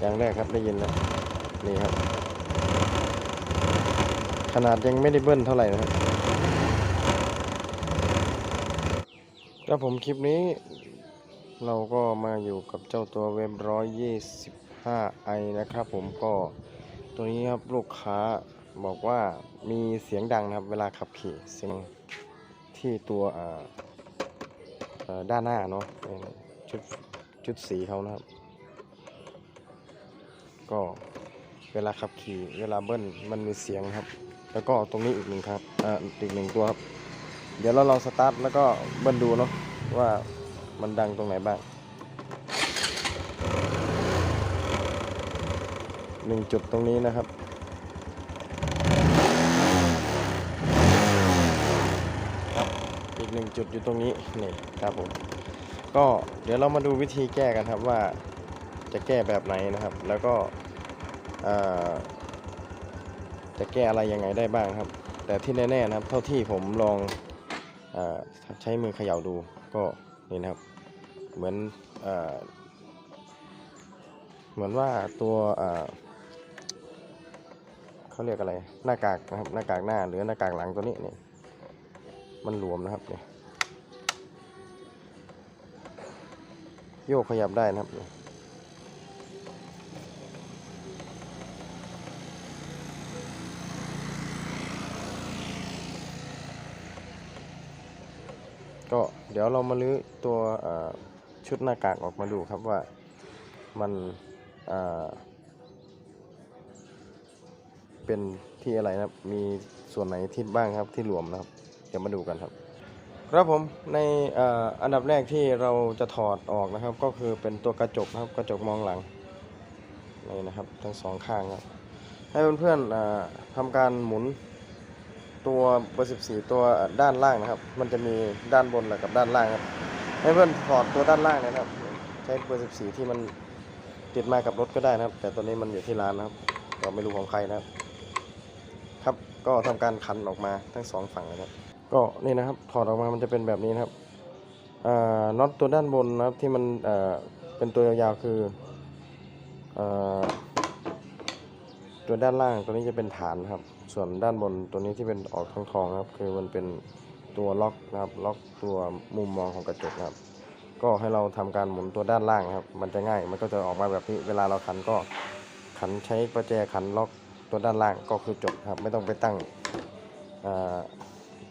อย่างแรกครับได้ยินแล้วนี่ครับ ขนาดยังไม่ได้เบิ้ลเท่าไหร่นะครับครับผมคลิปนี้ เราก็มาอยู่กับเจ้าตัวเว็บร้อยยี่สิบห้าไอนะครับผมก็ตัวนี้ครับลูกค้าบอกว่ามีเสียงดังนะครับ เวลาขับขี่เสียงที่ตัวด้านหน้าเนาะชุดชุดสีเขานะครับ ก็เวลาขับขี่เวลาเบิ้ลมันมีเสียงครับ แล้วก็ตรงนี้อีกหนึ่งครับอ่าอีกหนึ่งตัวครับ เดี๋ยวเราลองสตาร์ทแล้วก็เบิ้ลดูเนาะว่ามันดังตรงไหนบ้างหนึ่งจุดตรงนี้นะครับครับอีกหนึ่งจุดอยู่ตรงนี้นี่ครับผมก็เดี๋ยวเรามาดูวิธีแก้กันครับว่า จะแก้แบบไหนนะครับ แล้วก็จะแก้อะไรยังไงได้บ้างครับ แต่ที่แน่ๆนะครับ เท่าที่ผมลองอใช้มือเขย่าดูก็นี่นะครับ เหมือนเอเหมือนว่าตัวเเขาเรียกอะไรหน้ากากนะครับหน้ากากหน้าหรือหน้ากากหลังตัวนี้นี่มันหลวมนะครับเนี่ยโยกขยับได้นะครับ ก็เดี๋ยวเรามาลื้อตัวชุดหน้ากากออกมาดูครับว่ามันเป็นที่อะไรนะครับ มีส่วนไหนที่บ้างครับที่หลวมนะครับ เดี๋ยวมาดูกันครับ ครับผมในอ,อันดับแรกที่เราจะถอดออกนะครับ ก็คือเป็นตัวกระจกนะครับกระจกมองหลังนี่นะครับ ทั้งสองข้างครับ ให้เพื่อนๆทำการหมุน ตัวเบอร์14 ตัวด้านล่างนะครับ มันจะมีด้านบนและกับด้านล่างครับ ให้เพื่อนถอดตัวด้านล่างนะครับ ใช้เบอร์14 ที่มันติดมากับรถก็ได้นะครับ แต่ตัวนี้มันอยู่ที่ร้านนะครับเราไม่รู้ของใครนะครับ ครับก็ทำการขันออกมาทั้งสองฝั่งนะครับ ก็นี่นะครับถอดออกมามันจะเป็นแบบนี้นะครับน็อตตัวด้านบนนะครับที่มันเเป็นตัวยาวๆคืออตัวด้านล่างตัวนี้จะเป็นฐานครับ ส่วนด้านบนตัวนี้ที่เป็นออกทองทองๆนะครับคือมันเป็นตัวล็อกนะครับ ล็อกตัวมุมมองของกระจกนะครับ ก็ให้เราทำการหมุนตัวด้านล่างครับ มันจะง่าย มันก็จะออกมาแบบนี้เวลาเราขันก็ขันใช้ประแจขันล็อกตัวด้านล่างก็คือจบครับ ไม่ต้องไปตั้ง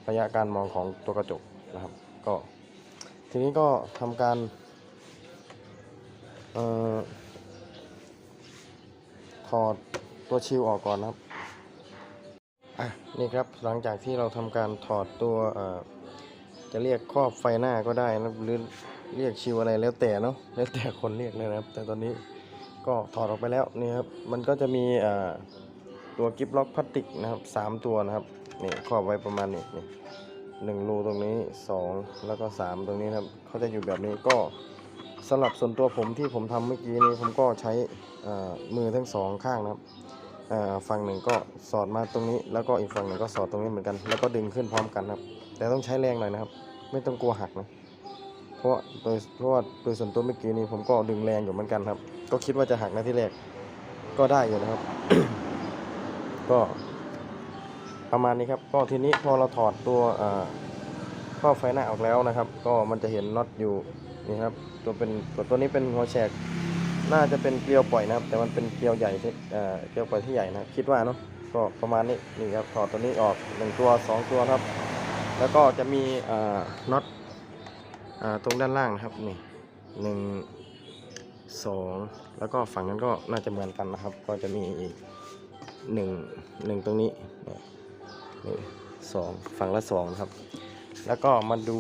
ระยะการมองของตัวกระจกนะครับ ก็ทีนี้ก็ทำการถอดตัวชิวออกก่อนนะครับ อะนี่ครับหลังจากที่เราทำการถอดตัวจะเรียกครอบไฟหน้าก็ได้นะหรือเรียกชิวอะไรแล้วแต่เนาะแล้วแต่คนเรียกเลยนะครับ แต่ตอนนี้ก็ถอดออกไปแล้วนี่ครับมันก็จะมีตัวกิฟล็อกพลาสติกนะครับสามตัวนะครับนี่ครอบไว้ประมาณนี้นี่หนึ่งรูตรงนี้สองแล้วก็สามตรงนี้นะครับเขาจะอยู่แบบนี้ก็สำหรับส่วนตัวผมที่ผมทำเมื่อกี้นี้ผมก็ใช้มือทั้งสองข้างนะครับ ฝั่งหนึ่งก็สอดมาตรงนี้แล้วก็อีกฝั่งหนึ่งก็สอดตรงนี้เหมือนกัน แล้วก็ดึงขึ้นพร้อมกันครับ แต่ต้องใช้แรงหน่อยนะครับ ไม่ต้องกลัวหักนะเพราะว่าโดยเพราะว่าโดยส่วนตัวเมื่อกี้นี้ผมก็ดึงแรงอยู่เหมือนกันครับ ก็คิดว่าจะหักนะที่แรกก็ได้อยู่นะครับ ก็ประมาณนี้ครับ ก็ทีนี้พอเราถอดตัวเอ่อไฟหน้าออกแล้วนะครับ ก็มันจะเห็นน็อตอยู่นี่ครับ ตัวเป็นตัวตัวนี้เป็นหัวแฉก น่าจะเป็นเกลียวปล่อยนะครับ แต่มันเป็นเกลียวใหญ่ที่เกลียวปล่อยที่ใหญ่นะคิดว่าเนาะก็ประมาณนี้นี่ครับถอดตัวนี้ออกหนึ่งตัวสองตัวครับ แล้วก็จะมีน็อตตรงด้านล่างนะครับนี่หนึ่งสองแล้วก็ฝั่งนั้นก็น่าจะเหมือนกันนะครับ ก็จะมีอีกหนึ่งหนึ่งตรงนี้นี่สองฝั่งละสองนะครับ แล้วก็มาดู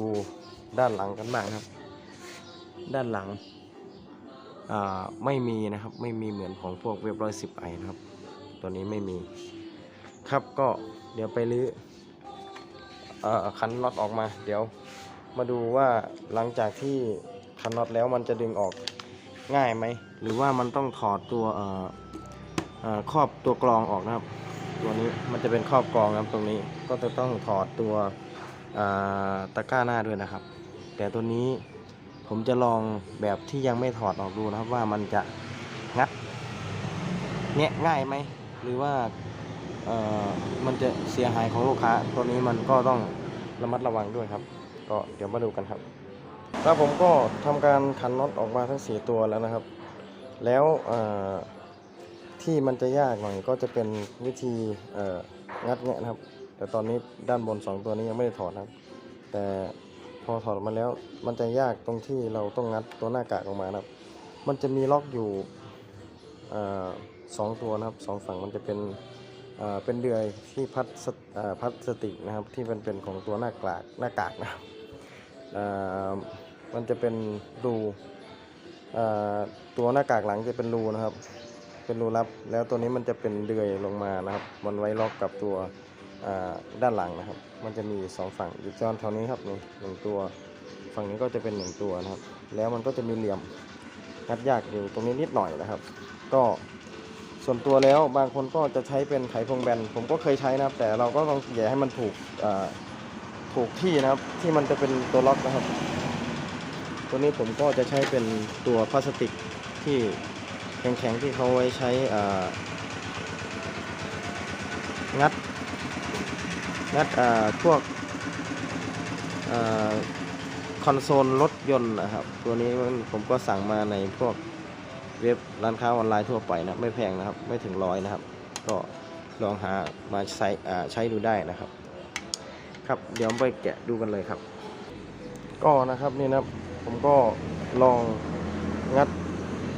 ด้านหลังกันบ้างครับ ด้านหลัง ไม่มีนะครับไม่มีเหมือนของพวกเว็บร้อยสิบไอนะครับ ตัวนี้ไม่มีครับก็เดี๋ยวไปรื้อคันน็อตออกมา เดี๋ยวมาดูว่าหลังจากที่คันน็อตแล้วมันจะดึงออกง่ายไหมหรือว่ามันต้องถอดตัวเอ่อออครอบตัวกรองออกนะครับ ตัวนี้มันจะเป็นครอบกรองนะครับตรงนี้ก็จะต้องถอดตัวตะกร้าหน้าด้วยนะครับ แต่ตัวนี้ ผมจะลองแบบที่ยังไม่ถอดออกดูนะครับว่ามันจะงัดแงะง่ายไหมหรือว่าเอ่อมันจะเสียหายของลูกค้า ตัวนี้มันก็ต้องระมัดระวังด้วยครับ ก็เดี๋ยวมาดูกันครับ แล้วผมก็ทำการขันน็อตออกมาทั้ง 4 ตัวแล้วนะครับ แล้วที่มันจะยากหน่อยก็จะเป็นวิธีงัดแงะนะครับ แต่ตอนนี้ด้านบน 2 ตัวนี้ยังไม่ได้ถอดนะครับ แต่ พอถอดออกมาแล้ว มันจะยากตรงที่เราต้องงัดตัวหน้ากากออกมานะครับ มันจะมีล็อกอยู่อสองตัวนะครับสองฝั่งมันจะเป็นเป็นเดือยที่พัดพัดสตินะครับที่มันเป็นของตัวหน้ากากหน้ากากนะครับมันจะเป็นรูตัวหน้ากากหลังจะเป็นรูนะครับ เป็นรูลับแล้วตัวนี้มันจะเป็นเดือยลงมานะครับ มันไว้ล็อกกับตัว ด้านหลังนะครับ มันจะมีสองฝั่งอยู่จอนแถวนี้ครับนี่หนึ่งตัวฝั่งนี้ก็จะเป็นหนึ่งตัวนะครับ แล้วมันก็จะมีเหลี่ยมงัดยากอยู่ตรงนี้นิดหน่อยนะครับ ก็ส่วนตัวแล้วบางคนก็จะใช้เป็นไขควงแบน ผมก็เคยใช้นะครับ แต่เราก็ต้องแย่ให้มันถูกถูกที่นะครับ ที่มันจะเป็นตัวล็อกนะครับ ตัวนี้ผมก็จะใช้เป็นตัวพลาสติกที่แข็งๆที่เขาไว้ใช้งัด งัดพวกอคอนโซลรถยนต์นะครับ ตัวนี้ผมก็สั่งมาในพวกเว็บร้านค้าออนไลน์ทั่วไปนะไม่แพงนะครับ ไม่ถึงร้อยนะครับ ก็ลองหามาใช้ใช้ดูได้นะครับ ครับเดี๋ยวไปแกะดูกันเลยครับ ก็นะครับนี่นะครับผมก็ลองงัด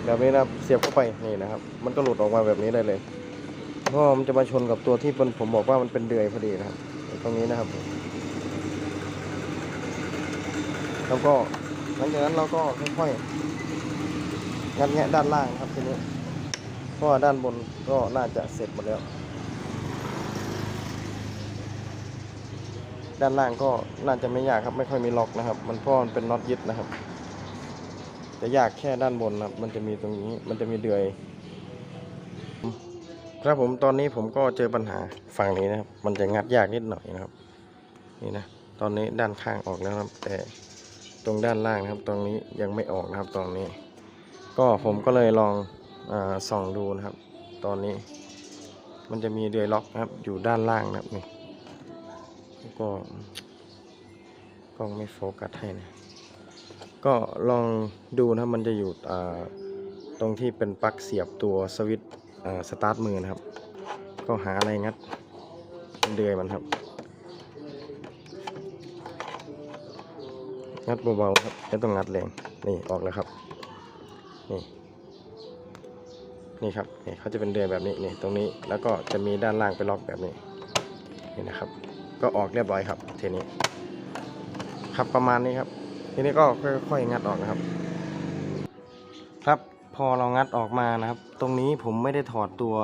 แบบนี้นะครับเสียบเข้าไปนี่นะครับ มันก็หลุดออกมาแบบนี้ได้เลยเพราะมันจะมาชนกับตัวที่ผมบอกว่ามันเป็นเดือยพอดีนะครับ ตรงนี้นะครับแล้วก็หลังจากนั้นเราก็ค่อยๆงัดแงะด้านล่างครับทีนี้เพราะด้านบนก็น่าจะเสร็จหมดแล้ว ด้านล่างก็น่าจะไม่ยากครับไม่ค่อยมีล็อกนะครับ มันเพราะมันเป็นน็อตยึดนะครับ จะยากแค่ด้านบนนะครับ มันจะมีตรงนี้ มันจะมีเดือย ครับผมตอนนี้ผมก็เจอปัญหาฝั่งนี้นะครับ มันจะงัดยากนิดหน่อยนะครับ นี่นะตอนนี้ด้านข้างออกแล้วนะครับแต่ตรงด้านล่างนะครับ ตรงนี้ยังไม่ออกนะครับตอนนี้ ก็ผมก็เลยลองอส่องดูนะครับ ตอนนี้ มันจะมีเดือยล็อกนะครับ อยู่ด้านล่างนะครับนี่ก็กล้องไม่โฟกัสให้นะ ก็ลองดูนะมันจะอยู่ตรงที่เป็นปลั๊กเสียบตัวสวิตช์ สตาร์ทมือนะครับ ก็หาอะไรงัดเดือยมันครับ งัดเบาๆครับไม่ต้องงัดแรงนี่ออกแล้วครับ นี่นี่ครับนี่เขาจะเป็นเดือยแบบนี้นี่ตรงนี้แล้วก็จะมีด้านล่างไปล็อกแบบนี้นี่นะครับ ก็ออกเรียบร้อยครับทีนี้ ครับประมาณนี้ครับ ทีนี้ก็ค่อยๆงัดออกนะครับ ครับ อเรางัดออกมานะครับ ตรงนี้ผมไม่ได้ถอดตัว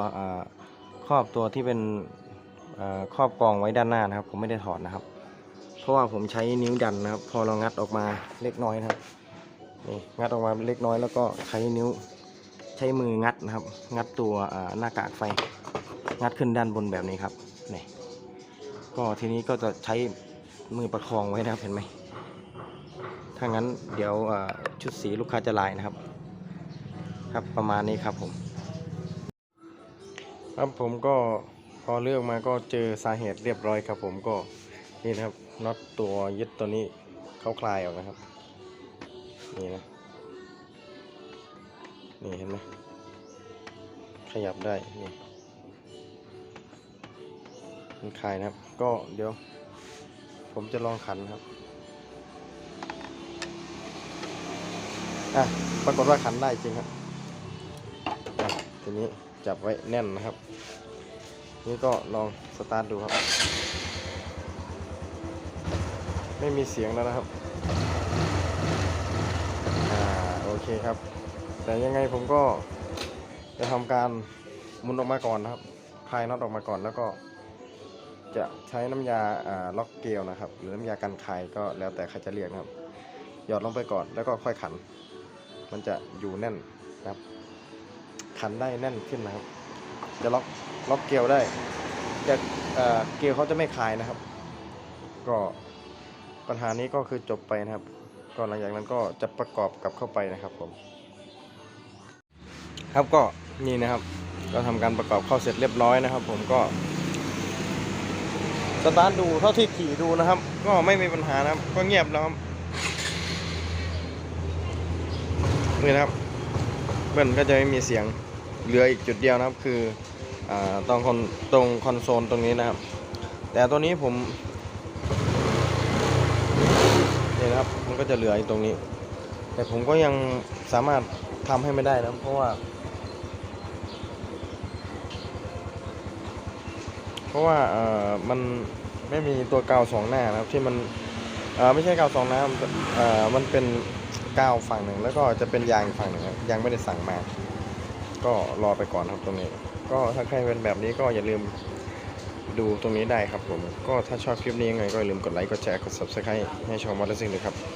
ครอบตัวที่เป็นครอบกองไว้ด้านหน้านะครับ ผมไม่ได้ถอดนะครับ เพราะว่าผมใช้นิ้วดันนะครับ พอเรางัดออกมาเล็กน้อยนะครับนี่งัดออกมาเล็กน้อยแล้วก็ใช้นิ้วใช้มืองัดนะครับ งัดตัวหน้ากากไฟ งัดขึ้นด้านบนแบบนี้ครับนี่ก็ทีนี้ก็จะใช้มือประคองไว้นะครับเห็นไหมถ้างั้นเดี๋ยวชุดสีลูกค้าจะลายนะครับ ครับประมาณนี้ครับผม ครับผมก็พอเลือกมาก็เจอสาเหตุเรียบร้อยครับ ผมก็นี่นะครับน็อตตัวยึดตัวนี้เขาคลายออกนะครับ นี่นะนี่เห็นไหมขยับได้นี่มันคลายนะครับ ก็เดี๋ยว ผมจะลองขันครับอะปรากฏว่าขันได้จริงครับ ทีนี้จับไว้แน่นนะครับ นี่ก็ลองสตาร์ทดูครับ ไม่มีเสียงแล้วนะครับอ่าโอเคครับ แต่ยังไงผมก็จะทำการมุนออกมาก่อนนะครับคลายน็อตออกมาก่อนแล้วก็จะใช้น้ำยาอ่าล็อกเกลนะครับ หรือน้ำยากันคายก็แล้วแต่ใครจะเรียกนะครับ หยอดลงไปก่อนแล้วก็ค่อยขัน มันจะอยู่แน่นนะครับ ขันได้แน่นขึ้นนะครับ จะล็อกล็อกเกลียวได้จะเกลียวเขาจะไม่คลายนะครับ ก็ปัญหานี้ก็คือจบไปนะครับ ก็หลังจากนั้นก็จะประกอบกลับเข้าไปนะครับผม ครับก็นี่นะครับ ก็ทำการประกอบเข้าเสร็จเรียบร้อยนะครับ ผมก็สตาร์ทดูเท่าที่ขี่ดูนะครับ ก็ไม่มีปัญหานะครับ ก็เงียบแล้วครับนี่นะครับ เบิ้ลก็จะไม่มีเสียงเหลืออีกจุดเดียวนะครับ คืออตรงคอนตรงคอนโซลตรงนี้นะครับ แต่ตัวนี้ผมนี่นะครับมันก็จะเหลืออีกตรงนี้ แต่ผมก็ยังสามารถทำให้ไม่ได้นะเพราะว่า เพราะว่าเออมันไม่มีตัวกาวสองหน้านะครับที่มันเออไม่ใช่กาวสองหน้าเออมันเป็น ก้าวฝั่งหนึ่งแล้วก็จะเป็นยางฝั่งหนึ่งยังไม่ได้สั่งมา ก็รอไปก่อนครับตรงนี้ ก็ถ้าใครเป็นแบบนี้ก็อย่าลืมดูตรงนี้ได้ครับผม ก็ถ้าชอบคลิปนี้ยังไงก็อย่าลืมกดไลค์ กดแชร์ กด subscribe ให้ช่องมอเตอร์ซิงด้วยครับ